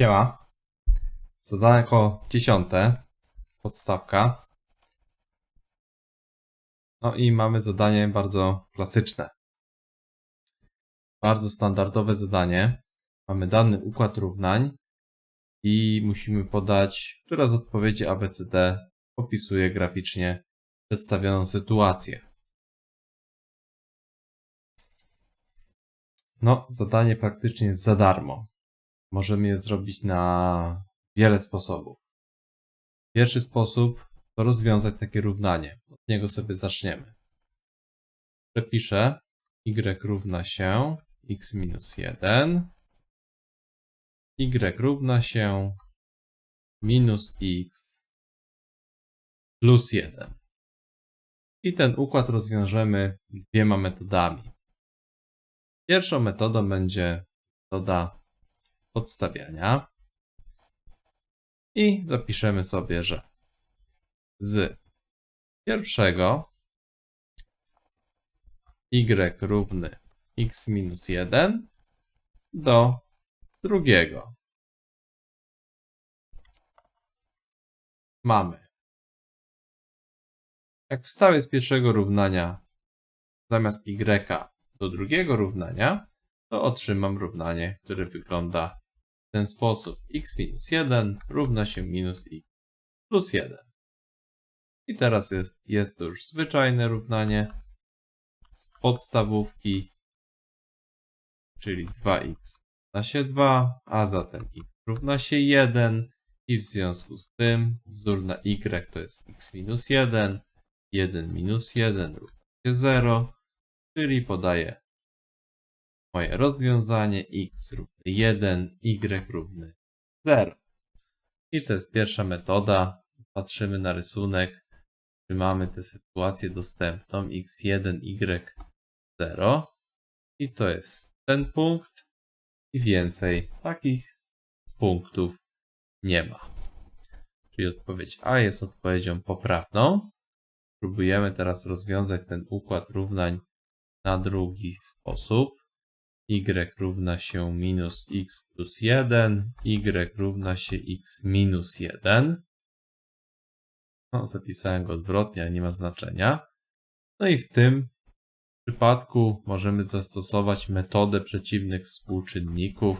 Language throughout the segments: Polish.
Siema. Zadanko dziesiąte. Podstawka. No i mamy zadanie bardzo klasyczne. Bardzo standardowe zadanie. Mamy dany układ równań i musimy podać, która z odpowiedzi ABCD opisuje graficznie przedstawioną sytuację. No, zadanie praktycznie za darmo. Możemy je zrobić na wiele sposobów. Pierwszy sposób to rozwiązać takie równanie. Od niego sobie zaczniemy. Przepiszę y równa się x minus 1, y równa się minus x plus 1. I ten układ rozwiążemy dwiema metodami. Pierwszą metodą będzie metoda podstawiania. I zapiszemy sobie, że z pierwszego y równy x minus 1 do drugiego mamy. Jak wstawię z pierwszego równania zamiast y do drugiego równania, to otrzymam równanie, które wygląda w ten sposób. x minus 1 równa się minus x plus 1. I teraz jest, jest to już zwyczajne równanie z podstawówki, czyli 2x równa się 2, a zatem x równa się 1 i w związku z tym wzór na y to jest x minus 1, 1 minus 1 równa się 0, czyli podaję moje rozwiązanie x równy 1, y równy 0. I to jest pierwsza metoda. Patrzymy na rysunek, czy mamy tę sytuację dostępną x1, y0. I to jest ten punkt i więcej takich punktów nie ma. Czyli odpowiedź A jest odpowiedzią poprawną. Próbujemy teraz rozwiązać ten układ równań na drugi sposób y równa się minus x plus 1, y równa się x minus 1. No, zapisałem go odwrotnie, ale nie ma znaczenia. No i w tym przypadku możemy zastosować metodę przeciwnych współczynników,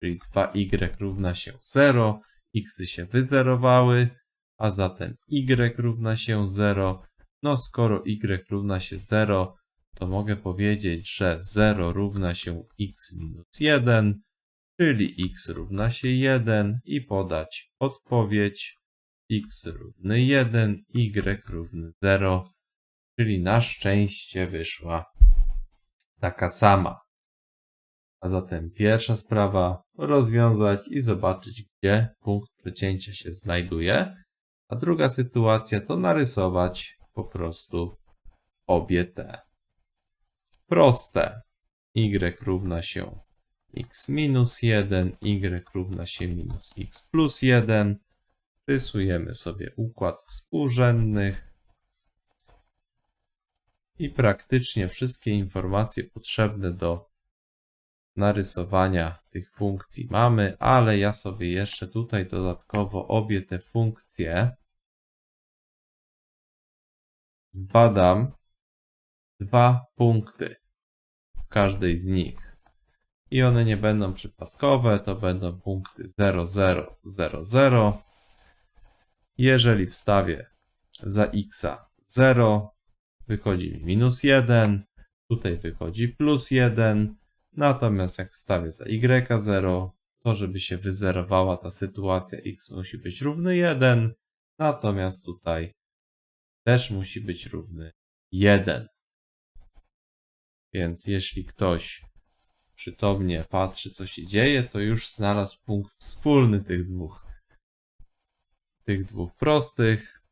czyli 2y równa się 0, x się wyzerowały, a zatem y równa się 0. No skoro y równa się 0, to mogę powiedzieć, że 0 równa się x minus 1, czyli x równa się 1 i podać odpowiedź x równy 1, y równy 0, czyli na szczęście wyszła taka sama. A zatem pierwsza sprawa rozwiązać i zobaczyć, gdzie punkt przecięcia się znajduje. A druga sytuacja to narysować po prostu obie te proste. y równa się x minus 1, y równa się minus x plus 1. Rysujemy sobie układ współrzędnych. I praktycznie wszystkie informacje potrzebne do narysowania tych funkcji mamy, ale ja sobie jeszcze tutaj dodatkowo obie te funkcje zbadam dwa punkty w każdej z nich. I one nie będą przypadkowe, to będą punkty 0, 0, 0, 0. Jeżeli wstawię za x 0, wychodzi mi minus 1, tutaj wychodzi plus 1, natomiast jak wstawię za y 0, to żeby się wyzerowała ta sytuacja, x musi być równy 1, natomiast tutaj też musi być równy 1. Więc jeśli ktoś przytomnie patrzy, co się dzieje, to już znalazł punkt wspólny tych dwóch, tych dwóch prostych.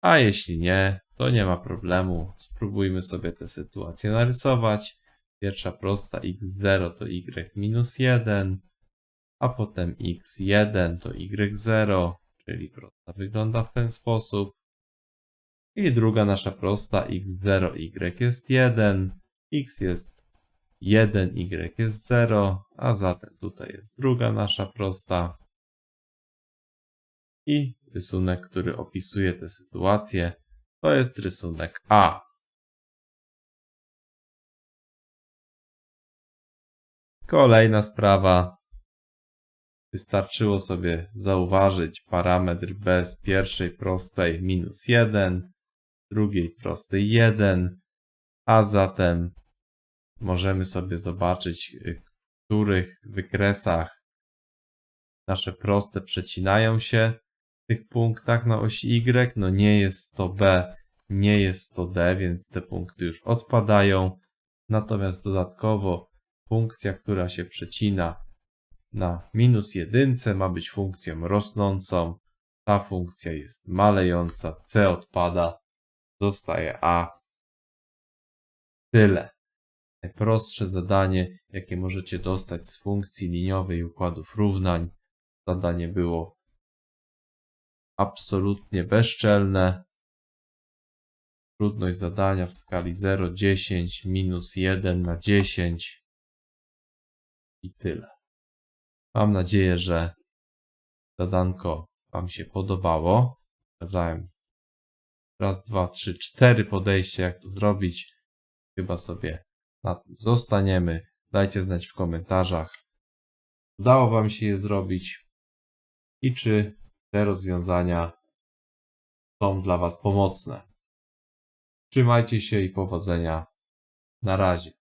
A jeśli nie, to nie ma problemu. Spróbujmy sobie tę sytuację narysować. Pierwsza prosta x0 to y minus 1, a potem x1 to y0, czyli prosta wygląda w ten sposób. I druga nasza prosta x0, y jest 1, x jest 1y jest 0, a zatem tutaj jest druga nasza prosta. I rysunek, który opisuje tę sytuację, to jest rysunek A. Kolejna sprawa. Wystarczyło sobie zauważyć parametr bez pierwszej prostej minus 1, drugiej prostej 1, a zatem możemy sobie zobaczyć, y, w których wykresach nasze proste przecinają się w tych punktach na osi Y. No nie jest to B, nie jest to D, więc te punkty już odpadają. Natomiast dodatkowo funkcja, która się przecina na minus jedynce ma być funkcją rosnącą. Ta funkcja jest malejąca, C odpada, zostaje A. Tyle. Najprostsze zadanie, jakie możecie dostać z funkcji liniowej układów równań. Zadanie było absolutnie bezczelne. Trudność zadania w skali 0, 10, minus 1 na 10 i tyle. Mam nadzieję, że zadanko Wam się podobało. Pokazałem raz, dwa, trzy, cztery podejścia, jak to zrobić. Chyba sobie na tym zostaniemy. Dajcie znać w komentarzach, udało Wam się je zrobić i czy te rozwiązania są dla Was pomocne. Trzymajcie się i powodzenia. Na razie.